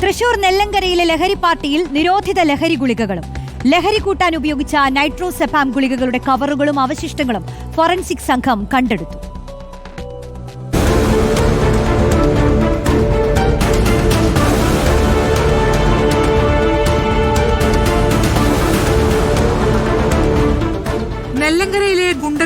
തൃശൂർ നെല്ലങ്കരയിലെ ലഹരി പാർട്ടിയിൽ നിരോധിത ലഹരി ഗുളികകളും. ലഹരി കൂട്ടാൻ ഉപയോഗിച്ച നൈട്രോസെപ്പാം ഗുളികകളുടെ കവറുകളും അവശിഷ്ടങ്ങളും ഫോറൻസിക് സംഘം കണ്ടെടുത്തു.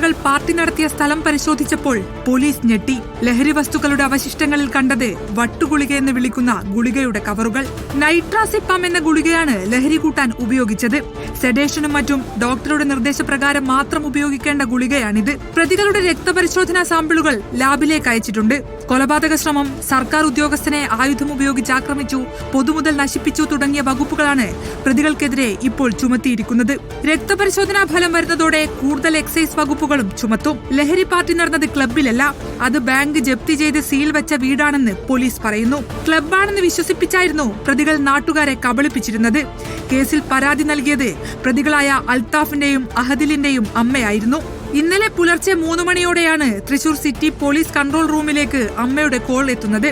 ഗുണ്ടകൾ പാർട്ടി നടത്തിയ സ്ഥലം പരിശോധിച്ചപ്പോൾ പോലീസ് ഞെട്ടി. ലഹരി വസ്തുക്കളുടെ അവശിഷ്ടങ്ങളിൽ കണ്ടത് വട്ടുഗുളിക എന്ന് വിളിക്കുന്ന ഗുളികയുടെ കവറുകൾ. നൈട്രാസിപ്പാം എന്ന ഗുളികയാണ് ലഹരി കൂട്ടാൻ ഉപയോഗിച്ചത്. സെഡേഷനും മറ്റും ഡോക്ടറുടെ നിർദ്ദേശപ്രകാരം മാത്രം ഉപയോഗിക്കേണ്ട ഗുളികയാണിത്. പ്രതികളുടെ രക്തപരിശോധനാ സാമ്പിളുകൾ ലാബിലേക്ക് അയച്ചിട്ടുണ്ട്. കൊലപാതക ശ്രമം സർക്കാർ ഉദ്യോഗസ്ഥനെ ആയുധം ഉപയോഗിച്ച് ആക്രമിച്ചു പൊതുമുതൽ നശിപ്പിച്ചു തുടങ്ങിയ വകുപ്പുകളാണ് പ്രതികൾക്കെതിരെ ഇപ്പോൾ ചുമത്തിയിരിക്കുന്നത്. രക്തപരിശോധനാ ഫലം വരുന്നതോടെ കൂടുതൽ എക്സൈസ് വകുപ്പുകളും ചുമത്തും. ലഹരി പാർട്ടി നടന്നത് ക്ലബിലല്ല അത് ബാങ്ക് ജപ്തി ചെയ്ത് സീൽ വെച്ച വീടാണെന്ന് പോലീസ് പറയുന്നു. ക്ലബാണെന്ന് വിശ്വസിപ്പിച്ചായിരുന്നു പ്രതികൾ നാട്ടുകാരെ കബളിപ്പിച്ചിരുന്നത്. കേസിൽ പരാതി നൽകിയത് പ്രതികളായ അൽത്താഫിന്റെയും അഹദിലിന്റെയും അമ്മയായിരുന്നു. ഇന്നലെ പുലർച്ചെ മൂന്ന് മണിയോടെയാണ് തൃശൂർ സിറ്റി പോലീസ് കൺട്രോൾ റൂമിലേക്ക് അമ്മയുടെ കോൾ എത്തുന്നത്.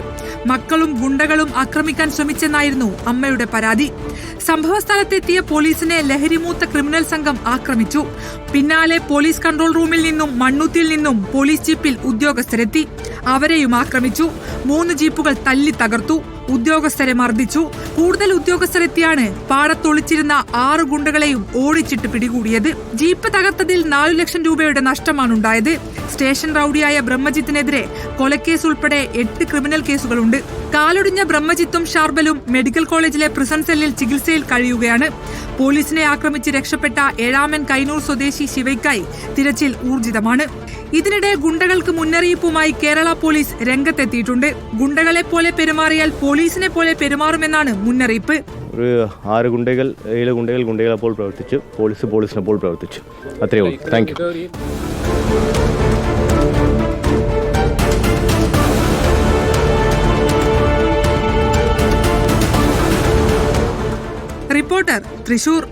മക്കളും ഗുണ്ടകളും ആക്രമിക്കാൻ ശ്രമിച്ചെന്നായിരുന്നു അമ്മയുടെ പരാതി. സംഭവസ്ഥലത്തെത്തിയ പോലീസിനെ ലഹരിമൂത്ത ക്രിമിനൽ സംഘം ആക്രമിച്ചു. പിന്നാലെ പോലീസ് കൺട്രോൾ റൂമിൽ നിന്നും മണ്ണുത്തിൽ നിന്നും പോലീസ് ജീപ്പിൽ ഉദ്യോഗസ്ഥരെത്തി. അവരെയും ആക്രമിച്ചു. മൂന്ന് ജീപ്പുകൾ തല്ലി തകർത്തു. ഉദ്യോഗസ്ഥരെ മർദ്ദിച്ചു. കൂടുതൽ ഉദ്യോഗസ്ഥരെത്തിയാണ് പാടത്തൊളിച്ചിരുന്ന ആറ് ഗുണ്ടകളെയും ഓടിച്ചിട്ട് പിടികൂടിയത്. ജീപ്പ് തകർത്തതിൽ നാലു ലക്ഷം രൂപയുടെ നഷ്ടമാണ് ഉണ്ടായത് സ്റ്റേഷൻ റൌഡിയായ ബ്രഹ്മജിത്തിനെതിരെ കൊലക്കേസ് ഉൾപ്പെടെ എട്ട് ക്രിമിനൽ കേസുകളുണ്ട്. കാലൊടിഞ്ഞ ബ്രഹ്മജിത്തും ഷാർബലും മെഡിക്കൽ കോളേജിലെ പ്രിസൺ സെല്ലിൽ ചികിത്സയിൽ കഴിയുകയാണ്. പോലീസിനെ ആക്രമിച്ച് രക്ഷപ്പെട്ട ഏഴാമൻ കൈനൂർ സ്വദേശി ശിവയ്ക്കായി തിരച്ചിൽ ഊർജിതമാണ്. ഇതിനിടെ ഗുണ്ടകൾക്ക് മുന്നറിയിപ്പുമായി കേരള പോലീസ് രംഗത്തെത്തിയിട്ടുണ്ട്. ഗുണ്ടകളെ പോലെ പെരുമാറിയാൽ പോലീസിനെ പോലെ പെരുമാറുമെന്നാണ് മുന്നറിയിപ്പ്. ഒരു ആറ് ഗുണ്ടകൾ ഏഴ് ഗുണ്ടകൾ ഗുണ്ടകളെ പോൽ പ്രവർത്തിച്ചു. പോലീസ് പോലീസിനെ പോലെ പ്രവർത്തിച്ചു. അത്രയേ ഉള്ളൂ. Thank you reporter Thrissur